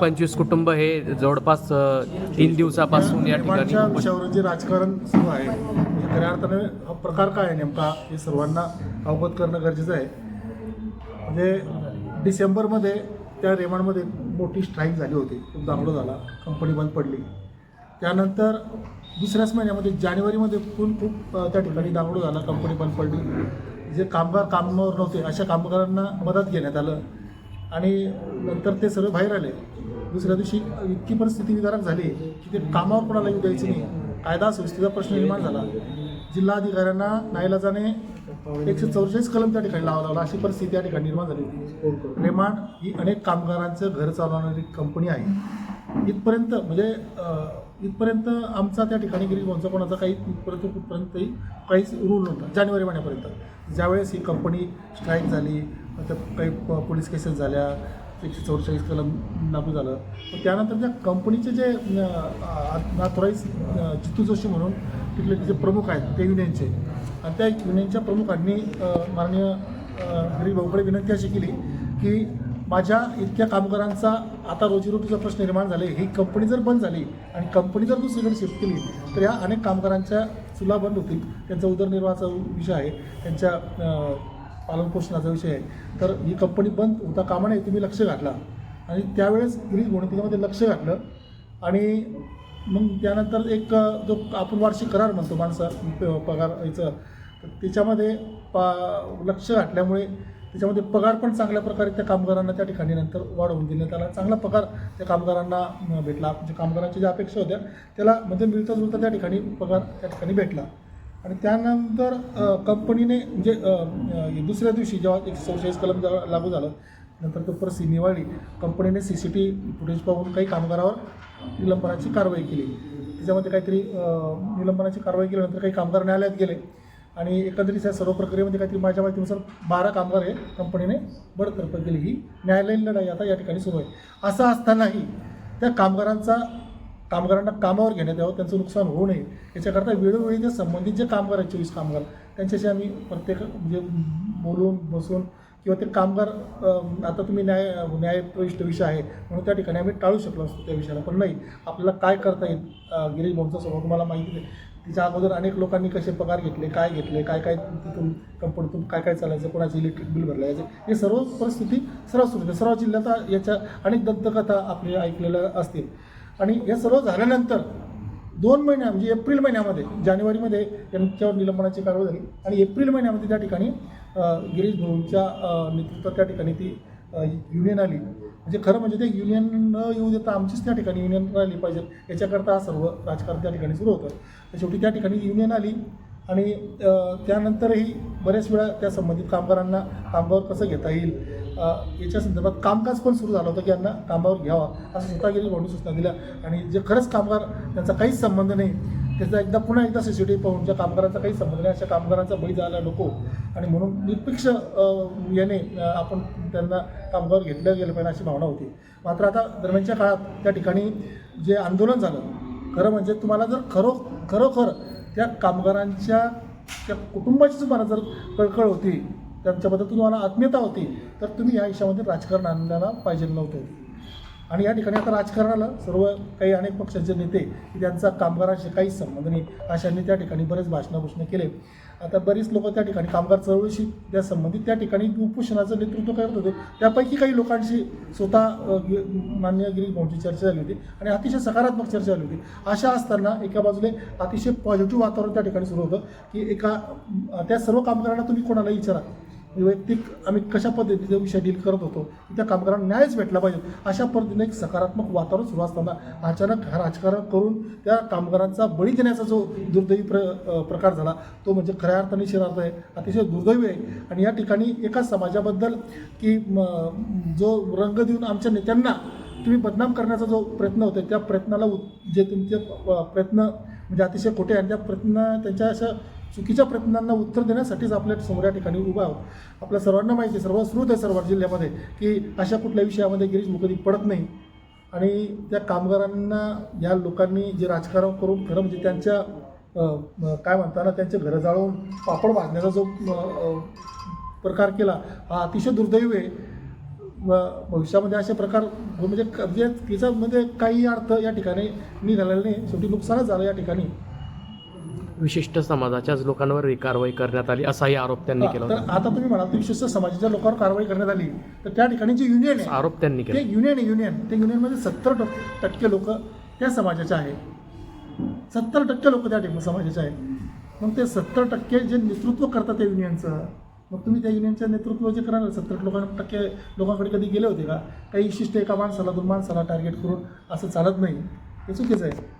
पंचवीस कुटुंब हे जवळपास तीन दिवसापासून या ठिकाणी निर्माणच्या उपोषण- विषयावर जे राजकारण सुरू आहे म्हणजे खऱ्या अर्थाने हा प्रकार काय आहे नेमका हे सर्वांना अवगत करणं गरजेचं आहे. म्हणजे डिसेंबरमध्ये त्या रेमांडमध्ये मोठी स्ट्राईक झाली होती खूप दांगडो झाला कंपनी बंद पडली. त्यानंतर दुसऱ्याच महिन्यामध्ये जानेवारीमध्ये पण खूप त्या ठिकाणी दांगडो झाला कंपनी बंद पडली. जे कामगार कामावर नव्हते अशा कामगारांना मदत घेण्यात आलं. आणि नंतर ते सर्व बाहेर आले. दुसऱ्या दिवशी इतकी परिस्थिती विदारक झाली की ते कामावर कोणाला येऊ द्यायचं नाही. कायदा सुस्तीचा प्रश्न निर्माण झाला. जिल्हाधिकाऱ्यांना नाईलाजाने एकशे चौवेचाळीस कलम त्या ठिकाणी लावा लागला अशी परिस्थिती त्या ठिकाणी निर्माण झाली होती. रेमांड ही अनेक कामगारांचं घर चालवणारी कंपनी आहे. इथपर्यंत म्हणजे इथपर्यंत आमचा त्या ठिकाणी गिरीश भाऊंचा कोणाचा काही इथपर्यंत कुठपर्यंतही काहीच रूल नव्हता. जानेवारी महिन्यापर्यंत. ज्यावेळेस ही कंपनी स्ट्राईक झाली आता काही प- पोलीस केसेस झाल्या एकशे चौवेचाळीस कलम लागू झालं. पण त्यानंतर त्या कंपनीचे जे नाथोराईज जितू जोशी म्हणून तिथले जे प्रमुख आहेत ते युनियनचे. आणि त्या युनियनच्या प्रमुखांनी माननीय गिरी भाऊकडे विनंती अशी केली की माझ्या इतक्या कामगारांचा आता रोजीरोटीचा प्रश्न निर्माण झाले ही कंपनी जर बंद झाली आणि कंपनी जर दुसरीकडे शिफ्ट केली तर या अनेक कामगारांच्या चुला बंद होतील. त्यांचा उदरनिर्वाहाचा विषय आहे. त्यांच्या पालनपोषणाचा विषय आहे. तर ही कंपनी बंद होता कामा नये तुम्ही लक्ष घातला. आणि त्यावेळेस ग्रीज भाऊने लक्ष घातलं. आणि मग त्यानंतर एक जो आपण वार्षिक करार म्हणतो माणसा पगार याचं तर त्याच्यामध्ये पा लक्ष घातल्यामुळे त्याच्यामध्ये पगार पण चांगल्या प्रकारे त्या कामगारांना त्या ठिकाणी नंतर वाढवून देण्यात आला चांगला पगार त्या कामगारांना भेटला. म्हणजे कामगारांच्या ज्या अपेक्षा होत्या त्याला म्हणजे मिळता जुळता त्या ठिकाणी पगार त्या ठिकाणी भेटला. आणि त्यानंतर कंपनीने म्हणजे दुसऱ्या दिवशी जेव्हा एक चौचाळीस कलम जेव्हा लागू झालं नंतर तो परत सिनेवाळी कंपनीने सी सी टी फुटेज पाहून काही कामगारावर निलंबनाची कारवाई केली. त्याच्यामध्ये काहीतरी निलंबनाची कारवाई केल्यानंतर काही कामगार न्यायालयात गेले. आणि एकंदरीत या सर्व प्रक्रियेमध्ये काहीतरी माझ्या माहितीनुसार बारा कामगार हे कंपनीने बडतर्फ केली. ही न्यायालयीन लढाई आता या ठिकाणी सुरू आहे. असं असतानाही त्या कामगारांचा कामगारांना कामावर घेण्यात यावं त्यांचं नुकसान होऊ नये. याच्याकरता वेळोवेळी ते संबंधित जे कामगार आहेत चोवीस कामगार त्यांच्याशी आम्ही प्रत्येक म्हणजे बोलून बसून किंवा ते कामगार आता तुम्ही न्याय न्यायप्रविष्ट विषय आहे म्हणून त्या ठिकाणी आम्ही टाळू शकलो असतो त्या विषयाला. पण नाही आपल्याला काय करता येईल? गिरीश भाऊंचा स्वभाव तुम्हाला माहिती आहे. तिच्या अगोदर अनेक लोकांनी कसे पगार घेतले काय घेतले काय काय तिथून कंपनीतून काय काय चालायचं कोणाचे इलेक्ट्रिक बिल भरलं यायचं हे सर्व परिस्थिती सर्व सुरू आहे. सर्व जिल्ह्यात याच्या अनेक दंतकथा आपल्या ऐकलेल्या असतील. आणि हे सर्व झाल्यानंतर दोन महिन्या म्हणजे एप्रिल महिन्यामध्ये जानेवारीमध्ये त्यांच्यावर निलंबनाची कारवाई झाली. आणि एप्रिल महिन्यामध्ये त्या ठिकाणी गिरीश भाऊंच्या नेतृत्वात त्या ठिकाणी ती युनियन आली. म्हणजे खरं म्हणजे ते युनियन न येऊ देता आमचीच त्या ठिकाणी युनियन राहिली पाहिजे. याच्याकरता हा सर्व राजकारण त्या ठिकाणी सुरू होतं. तर शेवटी त्या ठिकाणी युनियन आली आणि त्यानंतरही बऱ्याच वेळा त्या संबंधित कामगारांना कामावर कसं घेता येईल याच्या संदर्भात कामकाज पण सुरू झालं होतं की यांना कामावर घ्यावा असं स्वतःगिरी म्हणून सूचना दिल्या. आणि जे खरंच कामगार त्यांचा काहीच संबंध नाही त्याचा एकदा पुन्हा एकदा सी सी टी पाहून ज्या कामगारांचा काही संबंध नाही अशा कामगारांचा बळी जायला नको आणि म्हणून निरपेक्ष याने आपण त्यांना कामगार घेतलं गेलं पाहिजे अशी भावना होती. मात्र आता दरम्यानच्या काळात त्या ठिकाणी जे आंदोलन झालं खरं म्हणजे तुम्हाला जर खरो खरोखर त्या कामगारांच्या त्या कुटुंबाची तुम्हाला जर कळकळ होती त्यांच्याबद्दल तुम्हाला आत्मीयता होती. तर तुम्ही या हिशामध्ये राजकारण आणण्याला पाहिजे नव्हतं. आणि या ठिकाणी आता राजकारणाला सर्व काही अनेक पक्षाचे नेते त्यांचा कामगारांशी काहीच संबंध नाही. अशांनी त्या ठिकाणी बरेच भाषणाभूषणं केले. आता बरीच लोक त्या ठिकाणी कामगार चळवळीशी त्या संबंधित त्या ठिकाणी उपोषणाचं नेतृत्व करत होते. त्यापैकी काही लोकांशी स्वतः मान्य गि- चर्चा झाली होती आणि अतिशय सकारात्मक चर्चा झाली होती. अशा असताना एका बाजूने अतिशय पॉझिटिव्ह वातावरण त्या ठिकाणी सुरू होतं की एका त्या सर्व कामगारांना तुम्ही कोणालाही विचारा. वैयक्तिक आम्ही कशा पद्धतीचा विषय डील करत होतो त्या कामगारांना न्यायच भेटला पाहिजे. अशा पद्धतीने एक सकारात्मक वातावरण सुरू असताना अचानक राजकारण करून त्या कामगारांचा बळी देण्याचा जो दुर्दैवी प्र प्रकार झाला तो म्हणजे खऱ्या अर्थाने शिरार्थ आहे अतिशय दुर्दैवी आहे. आणि या ठिकाणी एका समाजाबद्दल की जो रंग देऊन आमच्या नेत्यांना तुम्ही बदनाम करण्याचा जो प्रयत्न होतो त्या प्रयत्नाला जे तुमचे प्रयत्न म्हणजे अतिशय खोटे आणि त्या प्रयत्न त्यांच्या अशा चुकीच्या प्रयत्नांना उत्तर देण्यासाठीच आपल्यासमोर या ठिकाणी उभा आहोत. आपल्या सर्वांना माहिती आहे सर्व श्रुत आहे सर्व जिल्ह्यामध्ये की अशा कुठल्या विषयामध्ये गिरीश मुखर्जी पडत नाही. आणि त्या कामगारांना या लोकांनी जे राजकारण करून खरं म्हणजे त्यांच्या काय म्हणताना त्यांचे घरं जाळून पापड भाजण्याचा जो प्रकार केला हा अतिशय दुर्दैव आहे. भविष्यामध्ये असे प्रकार म्हणजे क- म्हणजे त्याच्यामध्ये काही अर्थ या ठिकाणी निघालेला नाही. शेवटी नुकसानच झालं या ठिकाणी. विशिष्ट समाजाच्याच लोकांवर ही कारवाई करण्यात आली असाही आरोप त्यांनी केला तर होता. आता तुम्ही म्हणाल विशिष्ट समाजाच्या लोकांवर कारवाई करण्यात आली. तर त्या ठिकाणी जे युनियन आहे आरोप त्यांनी ते केला. युनियन आहे युनियन ते युनियनमध्ये सत्तर टक्के लोक त्या समाजाचे आहे सत्तर टक्के लोक त्या ठिकाणी समाजाचे आहेत. मग ते सत्तर टक्के जे नेतृत्व करतात त्या युनियनचं मग तुम्ही त्या युनियनचं नेतृत्व जे करणार सत्तर लोकां टक्के लोकांकडे कधी गेले होते का? काही विशिष्ट एका माणसाला दोन माणसाला टार्गेट करून असं चालत नाही. हे चुकीचं आहे.